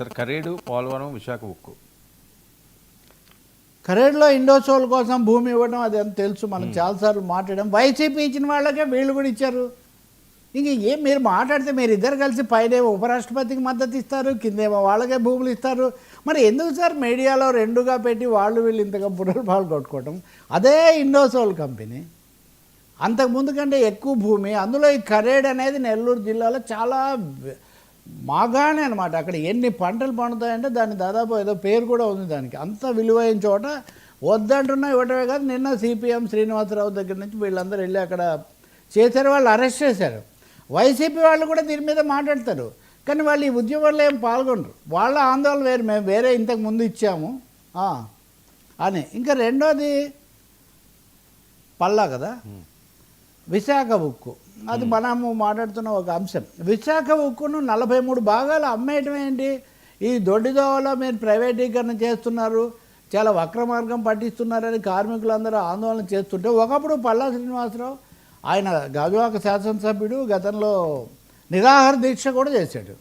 Sir Karedu Polavaram Visakha ఉక్కు కరేడులో ఇండోసోల్ కోసం భూమి ఇవ్వడం అది అంత తెలుసు? మనం చాలాసార్లు మాట్లాడాం. వైసీపీ ఇచ్చిన వాళ్ళకే వీళ్ళు కూడా ఇచ్చారు. ఇంక ఏం మీరు మాట్లాడితే మీరు ఇద్దరు కలిసి పైన ఉపరాష్ట్రపతికి మద్దతు ఇస్తారు కిందేమో వాళ్ళకే భూములు ఇస్తారు. మరి ఎందుకు సార్ మీడియాలో రెండుగా పెట్టి వాళ్ళు వీళ్ళు ఇంతగా పాలు కొట్టుకోవటం? అదే ఇండోసోల్ కంపెనీ. అంతకుముందు కంటే ఎక్కువ భూమి. అందులో ఈ కరేడ్ అనేది నెల్లూరు జిల్లాలో చాలా మాగానే అనమాట అక్కడ ఎన్ని పంటలు పండుతాయంటే దాని దాదాపు ఏదో పేరు కూడా ఉంది దానికి. అంత విలువైన చోట వద్దంటున్నా ఇవ్వటమే కాదు నిన్న సిపిఎం శ్రీనివాసరావు దగ్గర నుంచి వీళ్ళందరూ వెళ్ళి అక్కడ చేశారు వాళ్ళు అరెస్ట్ చేశారు. వైసీపీ వాళ్ళు కూడా దీని మీద మాట్లాడతారు. కానీ వాళ్ళు ఈ ఉద్యమంలో ఏం పాల్గొనరు. వాళ్ళ ఆందోళన వేరు మేము వేరే ఇంతకు ముందు ఇచ్చాము. అని. ఇంకా రెండోది పల్లా కదా? విశాఖ ఉక్కు. అది మనము మాట్లాడుతున్న ఒక అంశం. విశాఖ ఉక్కును నలభై మూడు భాగాలు అమ్మేయటం ఏంటి? ఈ దొడ్డిదోవలో మీరు ప్రైవేటీకరణ చేస్తున్నారు చాలా వక్ర మార్గం పట్టిస్తున్నారని కార్మికులందరూ ఆందోళన చేస్తుంటే ఒకప్పుడు పల్లా శ్రీనివాసరావు ఆయన గాజువాక శాసనసభ్యుడు గతంలో నిరాహార దీక్ష కూడా చేశాడు.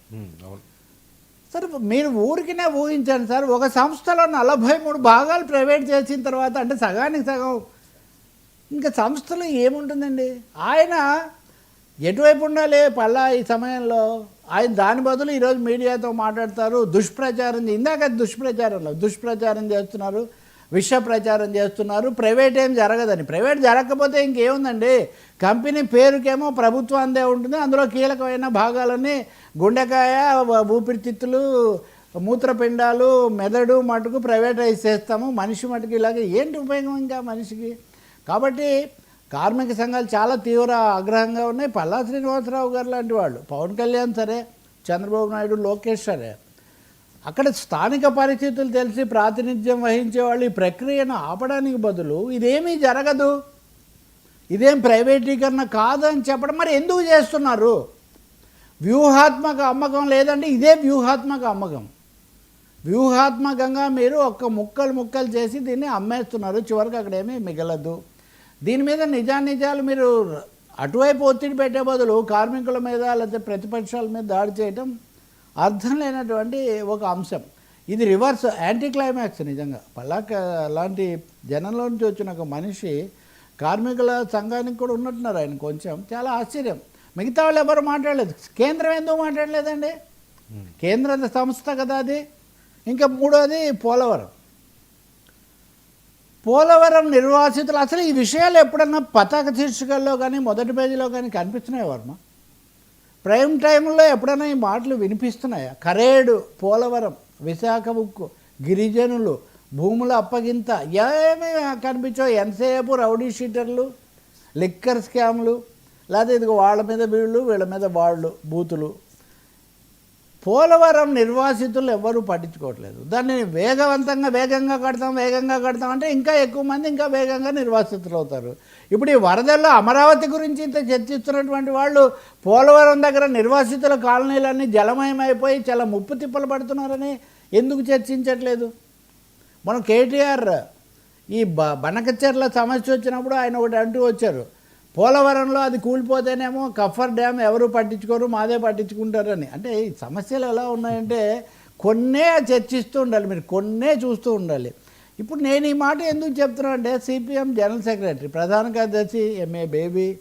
సార్ మీరు ఊరికినే ఊహించండి సార్ ఒక సంస్థలో నలభై మూడు భాగాలు ప్రైవేట్ చేసిన తర్వాత అంటే సగానికి సగం ఇంకా సంస్థలో ఏముంటుందండి? ఆయన ఎటువైపు ఉండాలి పల్లా ఈ సమయంలో? ఆయన దాని బదులు ఈరోజు మీడియాతో మాట్లాడతారు. దుష్ప్రచారం ఇందాక దుష్ప్రచారంలో దుష్ప్రచారం చేస్తున్నారు విష ప్రచారం చేస్తున్నారు. ప్రైవేట్ ఏం జరగదని ప్రైవేట్ జరగకపోతే ఇంకేముందండి? కంపెనీ పేరుకేమో ప్రభుత్వాందే ఉంటుంది. అందులో కీలకమైన భాగాలన్నీ గుండెకాయ ఊపిరితిత్తులు మూత్రపిండాలు మెదడు మటుకు ప్రైవేటైజ్ చేస్తాము. మనిషి మటుకు ఇలాగే ఏంటి ఉపయోగం ఇంకా మనిషికి? కాబట్టి కార్మిక సంఘాలు చాలా తీవ్ర ఆగ్రహంగా ఉన్నాయి. పల్లా శ్రీనివాసరావు గారు లాంటి వాళ్ళు. పవన్ కళ్యాణ్ సరే చంద్రబాబు నాయుడు లోకేష్ సరే. అక్కడ స్థానిక పరిస్థితులు తెలిసి ప్రాతినిధ్యం వహించే వాళ్ళు ఈ ప్రక్రియను ఆపడానికి బదులు ఇదేమీ జరగదు. ఇదేం ప్రైవేటీకరణ కాదని చెప్పడం మరి ఎందుకు చేస్తున్నారు? వ్యూహాత్మక అమ్మకం లేదంటే ఇదే వ్యూహాత్మక అమ్మకం. వ్యూహాత్మకంగా మీరు ఒక్క ముక్కలు ముక్కలు చేసి దీన్ని అమ్మేస్తున్నారు. చివరికి అక్కడేమీ మిగలదు. దీని మీద నిజానిజాలు మీరు అటువైపు ఒత్తిడి పెట్టే బదులు కార్మికుల మీద లేకపోతే ప్రతిపక్షాల మీద దాడి చేయటం అర్థం లేనటువంటి ఒక అంశం. ఇది రివర్స్ యాంటీ క్లైమాక్స్ నిజంగా. పల్లాక అలాంటి జనంలో నుంచి వచ్చిన ఒక మనిషి కార్మికుల సంఘానికి కూడా ఉన్నట్టున్నారు ఆయన కొంచెం. చాలా ఆశ్చర్యం. మిగతా వాళ్ళు ఎవరు మాట్లాడలేదు? కేంద్రం ఎందుకు మాట్లాడలేదండి? కేంద్ర సంస్థ కదా అది. ఇంకా మూడోది పోలవరం. పోలవరం నిర్వాసితులు అసలు ఈ విషయాలు ఎప్పుడన్నా పతాక శీర్షికల్లో కానీ మొదటి పేజీలో కానీ కనిపిస్తున్నాయి వర్మ? ప్రైమ్ టైంలో ఎప్పుడైనా ఈ మాటలు వినిపిస్తున్నాయా? కరేడు పోలవరం విశాఖ ఉక్కు గిరిజనులు భూముల అప్పగింత ఏమీ కనిపించవు ఎంతసేపు రౌడీ షీటర్లు లిక్కర్ స్కామ్లు లేకపోతే ఇదిగో వాళ్ళ మీద వీళ్ళు వీళ్ళ మీద వాళ్ళు బూతులు పోలవరం నిర్వాసితులు ఎవ్వరూ పట్టించుకోవట్లేదు. దాన్ని వేగవంతంగా వేగంగా కడతాం వేగంగా కడతాం అంటే ఇంకా ఎక్కువ మంది ఇంకా వేగంగా నిర్వాసితులు అవుతారు. ఇప్పుడు ఈ వరదల్లో అమరావతి గురించి ఇంత చర్చిస్తున్నటువంటి వాళ్ళు పోలవరం దగ్గర నిర్వాసితుల కాలనీలన్నీ జలమయమైపోయి చాలా ముప్పు తిప్పలు పడుతున్నారని ఎందుకు చర్చించట్లేదు? మనం కేటీఆర్ ఈ బ బనకచెర్ల సమస్య వచ్చినప్పుడు ఆయన ఒకటి అంటూ వచ్చారు. పోలవరంలో అది కూలిపోతేనేమో కఫర్ డ్యామ్ ఎవరు పట్టించుకోరు మాదే పట్టించుకుంటారని. అంటే ఈ సమస్యలు ఎలా ఉన్నాయంటే కొన్నే చర్చిస్తూ ఉండాలి మీరు కొన్నే చూస్తూ ఉండాలి. ఇప్పుడు నేను ఈ మాట ఎందుకు చెప్తున్నా అంటే సిపిఎం జనరల్ సెక్రటరీ ప్రధాన కార్యదర్శి ఎంఏ బేబీ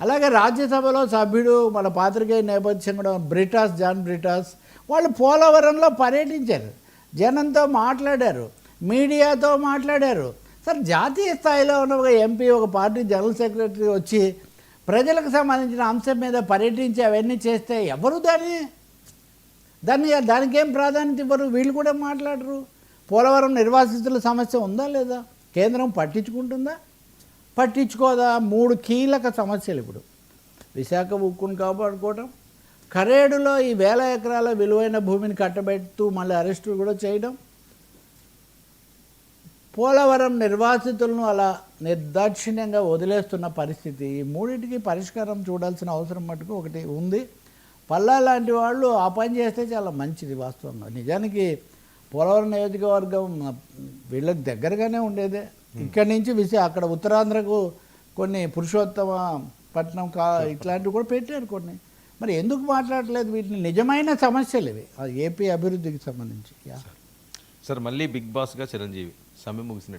అలాగే రాజ్యసభలో సభ్యుడు మన పాత్రికేయ నేపథ్యం కూడా బ్రిటాస్ జాన్ బ్రిటాస్ వాళ్ళు పోలవరంలో పర్యటించారు. జనంతో మాట్లాడారు మీడియాతో మాట్లాడారు. సార్ జాతీయ స్థాయిలో ఉన్న ఒక ఎంపీ ఒక పార్టీ జనరల్ సెక్రటరీ వచ్చి ప్రజలకు సంబంధించిన అంశం మీద పర్యటించి అవన్నీ చేస్తే ఎవరు దాన్ని? దాన్ని దానికి ఏం ప్రాధాన్యత ఇవ్వరు? వీళ్ళు కూడా మాట్లాడరు. పోలవరం నిర్వాసితుల సమస్య ఉందా లేదా? కేంద్రం పట్టించుకుంటుందా? పట్టించుకోదా? మూడు కీలక సమస్యలు ఇప్పుడు. విశాఖ ఉక్కును కాపాడుకోవటం కరేడులో ఈ వేల ఎకరాల విలువైన భూమిని కట్టబెడుతూ మళ్ళీ అరెస్టు కూడా చేయడం పోలవరం నిర్వాసితులను అలా నిర్దాక్షిణ్యంగా వదిలేస్తున్న పరిస్థితి ఈ మూడింటికి పరిష్కారం చూడాల్సిన అవసరం మటుకు ఒకటి ఉంది. పల్లా లాంటి వాళ్ళు ఆ పని చేస్తే చాలా మంచిది వాస్తవంగా. నిజానికి పోలవరం నియోజకవర్గం వీళ్ళకి దగ్గరగానే ఉండేదే. ఇక్కడి నుంచి విసి అక్కడ ఉత్తరాంధ్రకు కొన్ని పురుషోత్తమ పట్నం కా ఇట్లాంటివి కూడా పెట్టారు కొన్ని. మరి ఎందుకు మాట్లాడలేదు? వీటిని నిజమైన సమస్యలు ఇవి. ఏపీ అభివృద్ధికి సంబంధించి. సార్ మళ్ళీ బిగ్ బాస్గా చిరంజీవి. సమయం ముగిసినట్టు